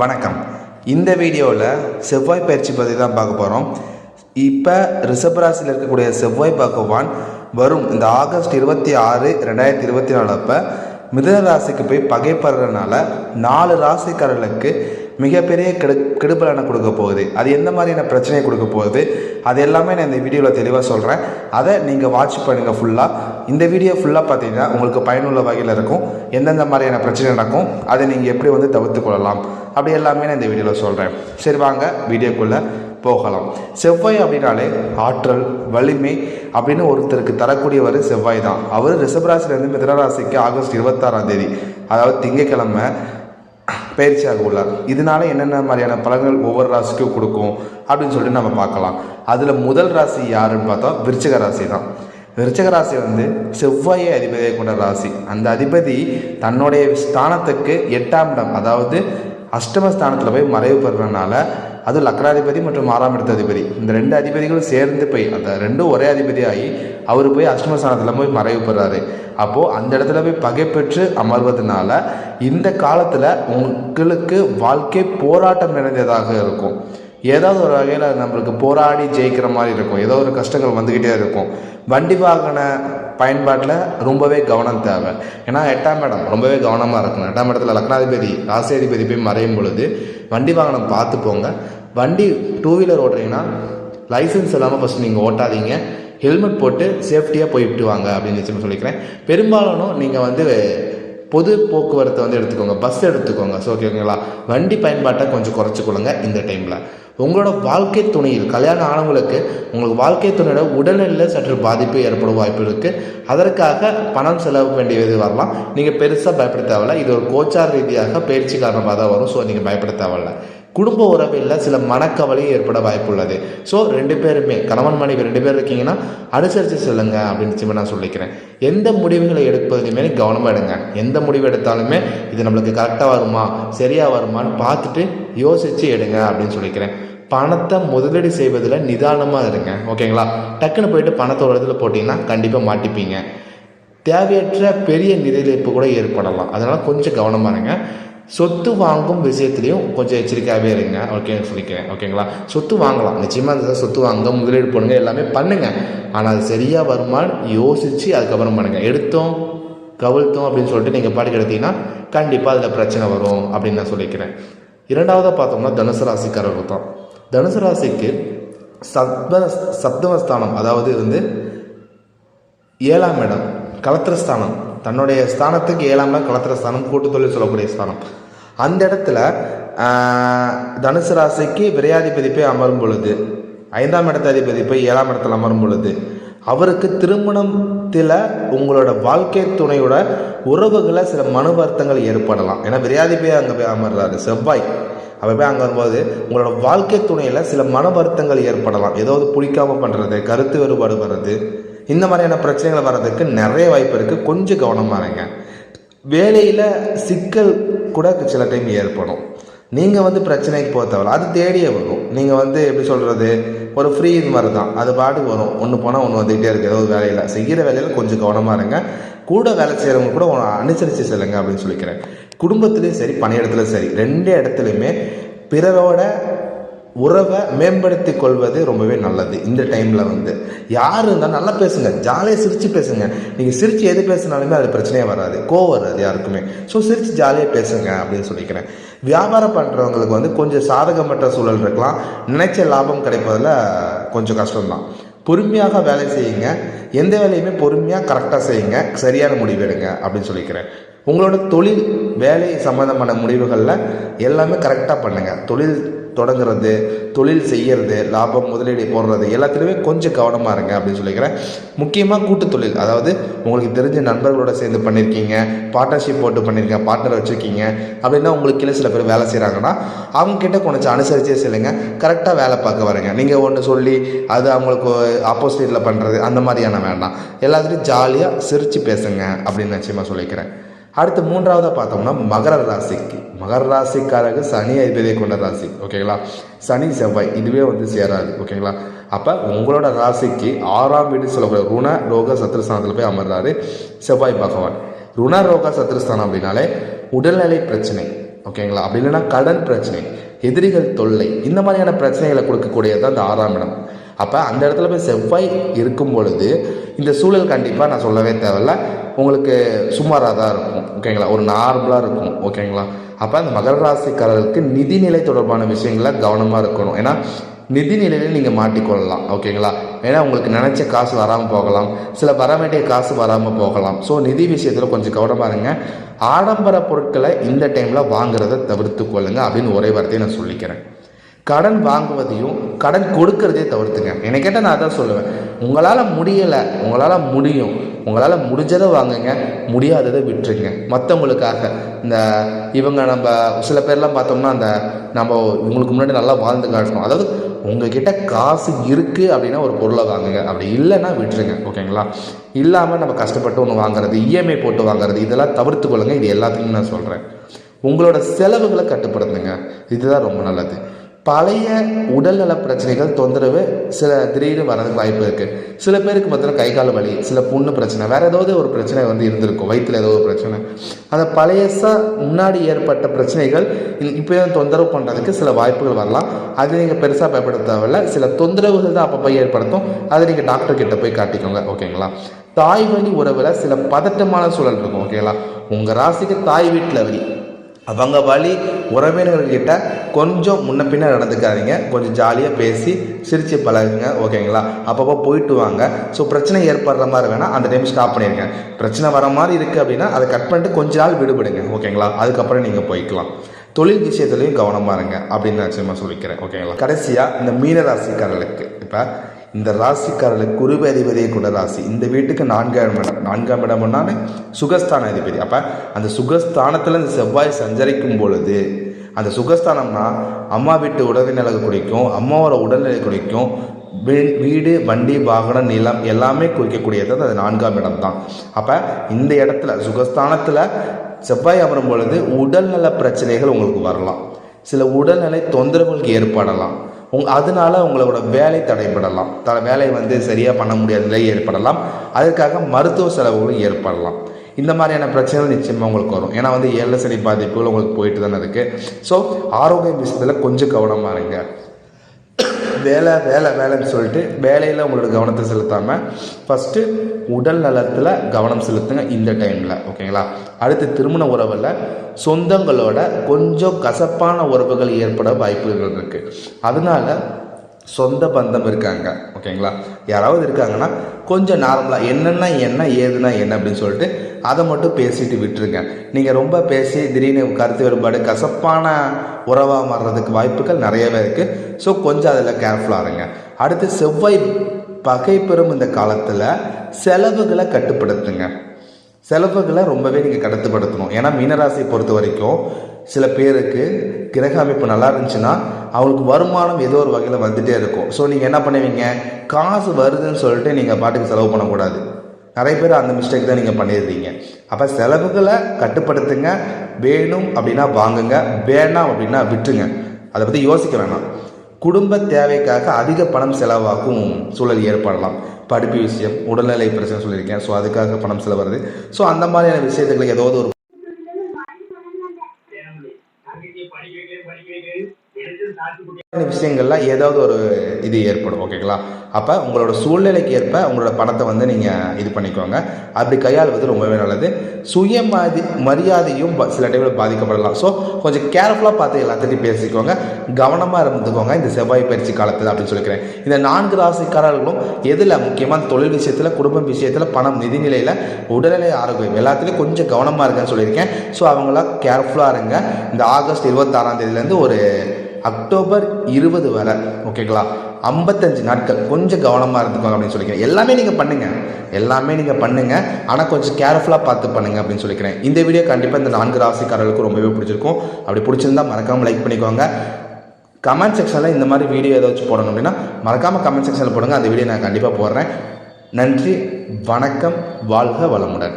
வணக்கம். இந்த வீடியோவில் செவ்வாய் பயிற்சி பற்றி தான் பார்க்க போகிறோம் இப்போ ரிஷபராசியில் இருக்கக்கூடிய செவ்வாய் பகவான் வரும் இந்த ஆகஸ்ட் இருபத்தி ஆறு ரெண்டாயிரத்தி இருபத்தி நாலு அப்போ மிதன ராசிக்கு போய் பகைப்படுறதுனால நாலு ராசிக்காரர்களுக்கு மிகப்பெரிய கெடு கெடுபலனை கொடுக்க போகுது. அது எந்த மாதிரியான பிரச்சனையை கொடுக்க போகுது அது எல்லாமே நான் இந்த வீடியோவில் தெளிவாக சொல்கிறேன் அதை நீங்கள் வாட்ச் பண்ணுங்கள் ஃபுல்லாக இந்த வீடியோ ஃபுல்லாக பார்த்தீங்கன்னா உங்களுக்கு பயனுள்ள வகையில் இருக்கும். எந்தெந்த மாதிரியான பிரச்சனை நடக்கும் அதை நீங்கள் எப்படி வந்து தவிர்த்து கொள்ளலாம். அப்படி எல்லாமே நான் இந்த வீடியோவில் சொல்கிறேன் சரி வாங்க வீடியோக்குள்ளே போகலாம். செவ்வாய் அப்படின்னாலே ஆற்றல் வலிமை அப்படின்னு ஒருத்தருக்கு தரக்கூடியவர் செவ்வாய் தான். அவர் ரிஷபராசிலேருந்து மிதனராசிக்கு ஆகஸ்ட் இருபத்தாறாம் தேதி அதாவது திங்கட்கிழமை பயிற்சியாக உள்ளார் இதனால என்னென்ன மாதிரியான பலன்கள் ஒவ்வொரு ராசிக்கும் கொடுக்கும் அப்படின்னு சொல்லிட்டு நம்ம பார்க்கலாம். அதில் முதல் ராசி யாருன்னு பார்த்தா விருச்சக ராசி தான். விருச்சக ராசி வந்து செவ்வாயை அதிபதியை கொண்ட ராசி. அந்த அதிபதி தன்னுடைய ஸ்தானத்துக்கு எட்டாம் இடம் அதாவது அஷ்டமஸ்தானத்தில் போய் மறைவு பெறுறதுனால அதுவும் லக்னாதிபதி மற்றும் ஆறாம் இடத்த அதிபதி. இந்த ரெண்டு அதிபதிகளும் சேர்ந்து போய் அந்த ரெண்டும் ஒரே அதிபதி ஆகி அவர் போய் அஷ்டமஸ்தானத்தில் போய் மறைவு பெறாரு. அப்போது அந்த இடத்துல போய் பகை பெற்று அமர்வதனால இந்த காலத்தில் உங்களுக்கு வாழ்க்கை போராட்டம் நிறைந்ததாக இருக்கும். ஏதாவது ஒரு வகையில் நம்மளுக்கு போராடி ஜெயிக்கிற மாதிரி இருக்கும். ஏதோ ஒரு கஷ்டங்கள் வந்துக்கிட்டே இருக்கும். வண்டி வாகன பயன்பாட்டில் ரொம்பவே கவனம் தேவை. ஏன்னா எட்டாம் இடம் ரொம்பவே கவனமாக இருக்கணும். எட்டாம் இடத்துல லக்னாதிபதி ராசியாதிபதி போய் மறையும் பொழுது வண்டி வாகனம் பார்த்து போங்க. வண்டி டூ வீலர் ஓட்டுறீங்கன்னா லைசன்ஸ் இல்லாமல் ஃபஸ்ட் நீங்கள் ஓட்டாதீங்க. ஹெல்மெட் போட்டு சேஃப்டியாக போய்விட்டு வாங்க அப்படின்னு நிச்சயமாக சொல்லிக்கிறேன். பெரும்பாலும் நீங்கள் வந்து பொது போக்குவரத்தை வந்து எடுத்துக்கோங்க. பஸ் எடுத்துக்கோங்க. ஸோ ஓகேங்களா வண்டி பயன்பாட்டை கொஞ்சம் குறைச்சிக்கொள்ளுங்க இந்த டைமில் உங்களோட வாழ்க்கை துணையில் கல்யாணம் ஆனவங்களுக்கு உங்களுக்கு வாழ்க்கை துணையோட உடல்நிலையில் சற்று பாதிப்பு ஏற்படும் வாய்ப்பு இருக்குது அதற்காக பணம் செலவு வேண்டியது வரலாம். நீங்கள் பெருசாக பயப்பட தேவையில்ல. இது ஒரு கோச்சார் ரீதியாக பயிற்சி காரணமாக தான் வரும். ஸோ நீங்கள் பயப்பட தேவையில்ல. குடும்ப உறவில் சில மனக்கவலை ஏற்பட வாய்ப்புள்ளது. ஸோ ரெண்டு பேருமே கணவன் மனைவி ரெண்டு பேர் இருக்கீங்கன்னா அனுசரித்து செல்லுங்க அப்படின்னு சொல்லி நான் சொல்லிக்கிறேன். எந்த முடிவுகளை எடுப்பதுலையுமே கவனமாக எடுங்க. எந்த முடிவு எடுத்தாலுமே இது நம்மளுக்கு கரெக்டாக வருமா சரியாக வருமான்னு பார்த்துட்டு யோசித்து எடுங்க அப்படின்னு சொல்லிக்கிறேன். பணத்தை முதலீடு செய்வதில் நிதானமாக இருங்க ஓகேங்களா? டக்குன்னு போயிட்டு பணத்தை ஒரு இடத்துல போட்டிங்கன்னா கண்டிப்பாக மாட்டிப்பீங்க. தேவையற்ற பெரிய நிதியிழப்பு கூட ஏற்படலாம். அதனால் கொஞ்சம் கவனமாக இருங்க. சொத்து வாங்கும் விஷயத்துலையும் கொஞ்சம் எச்சரிக்கையாகவே இருங்க. ஓகேன்னு சொல்லிக்கிறேன். ஓகேங்களா சொத்து வாங்கலாம். நிச்சயமாக அந்த சொத்து வாங்க முதலீடு பண்ணுங்க எல்லாமே பண்ணுங்கள் ஆனால் அது சரியாக வருமானு யோசித்து அதுக்கப்புறம் பண்ணுங்கள் எடுத்தோம் கவிழ்த்தோம் அப்படின்னு சொல்லிட்டு நீங்கள் பாட்டுக்கு எடுத்தீங்கன்னா கண்டிப்பாக அதில் பிரச்சனை வரும் அப்படின்னு நான் சொல்லிக்கிறேன். இரண்டாவதாக பார்த்தோம்னா தனுசு ராசிக்காரர்கள் தான் தனுசு ராசிக்கு சப்த சப்தமஸ்தானம் அதாவது வந்து ஏழாம் இடம் கலத்திரஸ்தானம் தன்னுடைய ஸ்தானத்துக்கு ஏழாம் இடம் கலத்திரஸ்தானம் கூட்டு தொழில் சொல்லக்கூடிய ஸ்தானம். அந்த இடத்துல தனுசு ராசிக்கு விரையாதிபதி போய் அமரும் பொழுது ஐந்தாம் இடத்தாதிபதி போய் ஏழாம் இடத்துல அமரும் பொழுது அவருக்கு திருமணத்தில் உங்களோட வாழ்க்கை துணையோட உறவுகளை சில மனு வருத்தங்கள் ஏற்படலாம். ஏன்னா விரையாதிபதி அங்கே போய் அமர்றாரு செவ்வாய். அவர் போய் அங்கே வரும்போது உங்களோட வாழ்க்கை துணையில் சில மன வருத்தங்கள் ஏற்படலாம். ஏதாவது பிடிக்காம பண்ணுறது கருத்து வேறுபாடு வர்றது இந்த மாதிரியான பிரச்சனைகள் வர்றதுக்கு நிறைய வாய்ப்பு இருக்குது கொஞ்சம் கவனமாக இருங்க. வேலையில் சிக்கல் கூட சில டைம் ஏற்படும். நீங்கள் வந்து பிரச்சனைக்கு போக அது தேடியே வரும். நீங்கள் வந்து எப்படி சொல்கிறது ஒரு ஃப்ரீ இது மாதிரி தான் அது பாட்டுக்கு வரும். ஒன்று போனால் ஒன்று வந்துக்கிட்டே இருக்குது ஏதோ ஒரு வேலையில். செய்கிற வேலையில் கொஞ்சம் கவனமாக இருங்க. கூட வேலை செய்கிறவங்க கூட அனுசரித்து செல்லுங்க அப்படின்னு சொல்லிக்கிறேன். குடும்பத்துலேயும் சரி பணியிடத்துலையும் சரி. ரெண்டு இடத்துலையுமே பிறரோட உறவை மேம்படுத்தி கொள்வது ரொம்பவே நல்லது இந்த டைமில் வந்து. யார் இருந்தாலும் நல்லா பேசுங்க ஜாலியாக சிரித்து பேசுங்க. நீங்கள் சிரித்து எது பேசினாலுமே அது பிரச்சனையே வராது கோவம் வராது யாருக்குமே. ஸோ சிரித்து ஜாலியாக பேசுங்க அப்படின்னு சொல்லிக்கிறேன். வியாபாரம் பண்ணுறவங்களுக்கு வந்து கொஞ்சம் சாதகமற்ற சூழல் இருக்கலாம். நினைச்ச லாபம் கிடைப்பதில் கொஞ்சம் கஷ்டம்தான். பொறுமையாக வேலை செய்யுங்க. எந்த வேலையுமே பொறுமையாக கரெக்டாக செய்யுங்க. சரியான முடிவு எடுங்க அப்படின்னு சொல்லிக்கிறேன். உங்களோட தொழில் வேலை சம்மந்தமான முடிவுகளில் எல்லாமே கரெக்டாக பண்ணுங்கள் தொழில் தொடங்குறது தொழில் செய்கிறது லாபம் முதலீடு போடுறது எல்லாத்துலேயுமே கொஞ்சம் கவனமாக இருங்க அப்படின்னு சொல்லிக்கிறேன். முக்கியமாக கூட்டு தொழில். அதாவது உங்களுக்கு தெரிஞ்ச நண்பர்களோட சேர்ந்து பண்ணியிருக்கீங்க பார்ட்னர்ஷிப் போட்டு பண்ணியிருக்கீங்க பார்ட்னர் வச்சுருக்கீங்க அப்படின்னா உங்களுக்கு கீழே சில பேர் வேலை செய்கிறாங்கன்னா அவங்கக்கிட்ட கொஞ்சம் அனுசரிச்சே செல்லுங்க. கரெக்டாக வேலை பார்க்க வரீங்க. நீங்கள் ஒன்று சொல்லி அது அவங்களுக்கு ஆப்போசிட்டில் பண்ணுறது அந்த மாதிரியான வேண்டாம். எல்லாத்துலேயும் ஜாலியாக சிரித்து பேசுங்க அப்படின்னு நிச்சயமாக சொல்லிக்கிறேன். அடுத்து மூன்றாவதாக பார்த்தோம்னா மகர ராசிக்கு. மகர ராசிக்காரருக்கு சனி அதிபதியை கொண்ட ராசி. ஓகேங்களா சனி செவ்வாய் இதுவே வந்து சேராது. ஓகேங்களா அப்போ உங்களோட ராசிக்கு ஆறாம் வீடு சொல்லக்கூடிய ருண ரோக சத்ருஸ்தானத்தில் போய் அமர்றாரு செவ்வாய் பகவான். ருண ரோக சத்ருஸ்தானம் அப்படின்னாலே உடல்நிலை பிரச்சனை. ஓகேங்களா அப்படி இல்லைன்னா கடன் பிரச்சனை எதிரிகள் தொல்லை இந்த மாதிரியான பிரச்சனைகளை கொடுக்கக்கூடியது தான் இந்த ஆறாம் இடம். அப்போ அந்த இடத்துல போய் செவ்வாய் இருக்கும் பொழுது இந்த சூழல் கண்டிப்பாக நான் சொல்லவே தேவையில்ல. உங்களுக்கு சுமாராக தான் இருக்கும். ஓகேங்களா ஒரு நார்மலாக இருக்கும். ஓகேங்களா அப்போ அந்த மகர ராசிக்காரர்களுக்கு நிதிநிலை தொடர்பான விஷயங்களை கவனமாக இருக்கணும். ஏன்னா நிதி நிலையில நீங்கள் மாட்டிக்கொள்ளலாம் ஓகேங்களா ஏன்னா உங்களுக்கு நினச்ச காசு வராமல் போகலாம். சில வர வேண்டிய காசு வராமல் போகலாம். ஸோ நிதி விஷயத்தில் கொஞ்சம் கவனமாக இருங்க. ஆடம்பர பொருட்களை இந்த டைமில் வாங்குறத தவிர்த்து கொள்ளுங்கள் அப்படின்னு ஒரே வார்த்தையை நான் சொல்லிக்கிறேன். கடன் வாங்குவதையும் கடன் கொடுக்கறதே தவிர்த்துங்க. என்னை கேட்டால் நான் அதான் சொல்லுவேன். உங்களால் முடியலை உங்களால் முடியும். உங்களால் முடிஞ்சதை வாங்குங்க முடியாததை விட்டுருங்க. மற்றவங்களுக்காக இந்த இவங்க நம்ம சில பேர்லாம் பார்த்தோம்னா அந்த நம்ம இவங்களுக்கு முன்னாடி நல்லா வாழ்ந்து காட்டணும். அதாவது உங்ககிட்ட காசு இருக்குது அப்படின்னா ஒரு பொருளை வாங்குங்க. அப்படி இல்லைன்னா விட்டுருங்க. ஓகேங்களா? இல்லாமல் நம்ம கஷ்டப்பட்டு ஒன்று வாங்குறது இஎம்ஐ போட்டு வாங்குறது இதெல்லாம் தவிர்த்து கொள்ளுங்க இது எல்லாத்தையும் நான் சொல்கிறேன் உங்களோட செலவுகளை கட்டுப்படுத்துங்க. இதுதான் ரொம்ப நல்லது. பழைய உடல்நல பிரச்சனைகள் தொந்தரவு சில திடீர்னு வரதுக்கு வாய்ப்பு இருக்குது சில பேருக்கு பார்த்தீங்கன்னா கை கால் வலி சில புண்ணு பிரச்சனை வேறு ஏதாவது ஒரு பிரச்சனை வந்து இருந்திருக்கும் வயிற்றில் ஏதோ ஒரு பிரச்சனை. அந்த பழையசாக முன்னாடி ஏற்பட்ட பிரச்சனைகள் இப்போ தொந்தரவு பண்ணுறதுக்கு சில வாய்ப்புகள் வரலாம். அது நீங்கள் பெருசாக பயப்பட தேவையில்ல. சில தொந்தரவுகள் தான் அப்பப்போ ஏற்படுத்தும். அதை நீங்கள் டாக்டர் கிட்ட போய் காட்டிக்கோங்க ஓகேங்களா? தாய் வழி உறவில் சில பதட்டமான சூழல் இருக்கும் ஓகேங்களா? உங்கள் ராசிக்கு தாய் வீட்டில் வழி அவங்க வழி உறவினர்கள்கிட்ட கொஞ்சம் முன்ன பின்ன நடந்துக்காதீங்க. கொஞ்சம் ஜாலியாக பேசி சிரித்து பழகுங்க ஓகேங்களா? அப்பப்போ போயிட்டு வாங்க. ஸோ பிரச்சனை ஏற்படுற மாதிரி வேணால் அந்த டைம் ஸ்டாப் பண்ணிடுங்க பிரச்சனை வர மாதிரி இருக்குது அப்படின்னா அதை கட் பண்ணிட்டு கொஞ்ச நாள் விடுபடுங்க ஓகேங்களா? அதுக்கப்புறம் நீங்கள் போய்க்கலாம். தொழில் விஷயத்துலையும் கவனமாக இருங்க அப்படின்னு நான் நிச்சயமாக சொல்லிக்கிறேன் ஓகேங்களா? கடைசியாக இந்த மீனராசிக்காரர்களுக்கு இப்போ இந்த ராசிக்காரர்களுக்கு குருவி அதிபதியை கொண்ட ராசி. இந்த வீட்டுக்கு நான்காம் இடம். நான்காம் இடம்னாலே சுகஸ்தான அதிபதி. அப்போ அந்த சுகஸ்தானத்தில் இந்த செவ்வாய் சஞ்சரிக்கும் பொழுது அந்த சுகஸ்தானம்னா அம்மா வீட்டு உடல்நிலை குறிக்கும் அம்மாவோட உடல்நிலை குறிக்கும் வீடு வண்டி வாகனம் நிலம் எல்லாமே குறிக்கக்கூடியது அது நான்காம் இடம் தான் அப்போ இந்த இடத்துல சுகஸ்தானத்தில் செவ்வாய் அமரும் பொழுது உடல்நல பிரச்சனைகள் உங்களுக்கு வரலாம். சில உடல்நிலை தொந்தரவுகளுக்கு ஏற்படலாம். உங் அதனால உங்களோட வேலை தடைபடலாம். த வேலை வந்து சரியாக பண்ண முடியாத நிலை ஏற்படலாம். அதற்காக மருத்துவ செலவுகளும் ஏற்படலாம். இந்த மாதிரியான பிரச்சனைகள் நிச்சயமாக உங்களுக்கு வரும். ஏன்னா வந்து ஏழை சனி பாதிப்புகள் உங்களுக்கு போயிட்டு தானே இருக்குது ஸோ ஆரோக்கிய விஷயத்தில் கொஞ்சம் கவனமாக இருங்க. வேலை வேலை வேலைன்னு சொல்லிட்டு வேலையில் உங்களோட கவனத்தை செலுத்தாமல் ஃபஸ்ட்டு உடல் நலத்தில் கவனம் செலுத்துங்க இந்த டைமில் ஓகேங்களா அடுத்து திருமண உறவில் சொந்தங்களோட கொஞ்சம் கசப்பான உறவுகள் ஏற்பட வாய்ப்புகள் இருக்குது அதனால சொந்த பந்தம் இருக்காங்க ஓகேங்களா யாராவது இருக்காங்கன்னா கொஞ்சம் நார்மலாக என்னென்னா என்ன ஏதுனா என்ன அப்படின்னு சொல்லிட்டு அதை மட்டும் பேசிட்டு விட்டுருங்க. நீங்கள் ரொம்ப பேசி திடீர்னு கருத்து வேறுபாடு கசப்பான உறவாக மாறுறதுக்கு வாய்ப்புகள் நிறையவே இருக்குது ஸோ கொஞ்சம் அதில் கேர்ஃபுல்லாக இருங்க. அடுத்து செவ்வாய் பகை பெறும் இந்த காலத்தில் செலவுகளை கட்டுப்படுத்துங்க. செலவுகளை ரொம்பவே நீங்கள் கட்டுப்படுத்தணும். ஏன்னா மீனராசியை பொறுத்த வரைக்கும் சில பேருக்கு கிரக அமைப்பு நல்லா இருந்துச்சுன்னா அவங்களுக்கு வருமானம் ஏதோ ஒரு வகையில் வந்துகிட்டே இருக்கும். ஸோ நீங்கள் என்ன பண்ணுவீங்க? காசு வருதுன்னு சொல்லிட்டு நீங்கள் பாட்டுக்கு செலவு பண்ணக்கூடாது. நிறைய பேர் அந்த மிஸ்டேக் தான் நீங்கள் பண்ணிடுறீங்க. அப்போ செலவுகளை கட்டுப்படுத்துங்க. வேணும் அப்படின்னா வாங்குங்க. வேணாம் அப்படின்னா விட்டுருங்க. அதை பற்றி யோசிக்க வேணாம். குடும்ப தேவைக்காக அதிக பணம் செலவாக்கும் சூழல் ஏற்படலாம். படிப்பு விஷயம் உடல்நிலை பிரச்சனை சொல்லியிருக்கேன். ஸோ அதுக்காக பணம் செலவுறது. ஸோ அந்த மாதிரியான விஷயத்துக்கு ஏதாவது ஒரு விஷயங்கள்ல ஏதாவது ஒரு இது ஏற்படும் ஓகேங்களா அப்போ உங்களோட சூழ்நிலைக்கு ஏற்ப உங்களோட பணத்தை வந்து நீங்கள் இது பண்ணிக்கோங்க. அப்படி கையாளுவது ரொம்பவே நல்லது. சுயமதி மரியாதையும் சில டைமில் பாதிக்கப்படலாம். ஸோ கொஞ்சம் கேர்ஃபுல்லாக பார்த்து எல்லாத்தையும் பேசிக்கோங்க. கவனமாக இருந்துக்கோங்க. இந்த செவ்வாய் பயிற்சி காலத்தில் அப்படின்னு சொல்லிக்கிறேன். இந்த நான்கு ராசிக்காரர்களும் எதில் முக்கியமாக தொழில் விஷயத்தில் குடும்பம் விஷயத்தில் பணம் நிதிநிலையில் உடல்நிலை ஆரோக்கியம் எல்லாத்துலேயும் கொஞ்சம் கவனமாக இருக்கேன்னு சொல்லியிருக்கேன். ஸோ அவங்களாம் கேர்ஃபுல்லாக இருங்க. இந்த ஆகஸ்ட் இருபத்தாறாம் தேதியிலேருந்து ஒரு அக்டோபர் இருபது வரை ஓகேங்களா? ஐம்பத்தஞ்சு நாட்கள். கொஞ்சம் கவனமாக இருந்துக்கோங்க அப்படின்னு சொல்லிக்கிறேன். எல்லாமே நீங்கள் பண்ணுங்கள் எல்லாமே நீங்கள் பண்ணுங்கள் ஆனால் கொஞ்சம் கேர்ஃபுல்லாக பார்த்து பண்ணுங்கள் அப்படின்னு சொல்லிக்கிறேன். இந்த வீடியோ கண்டிப்பாக இந்த நான்கு ராசிக்காரர்களுக்கும் ரொம்பவே பிடிச்சிருக்கும். அப்படி பிடிச்சிருந்தா மறக்காமல் லைக் பண்ணிக்கோங்க. கமெண்ட் செக்ஷனில் இந்த மாதிரி வீடியோ ஏதாச்சும் போடணும் அப்படின்னா மறக்காமல் கமெண்ட் செக்ஷனில் போடுங்க. அந்த வீடியோ நான் கண்டிப்பாக போடுறேன். நன்றி வணக்கம் வாழ்க வளமுடன்.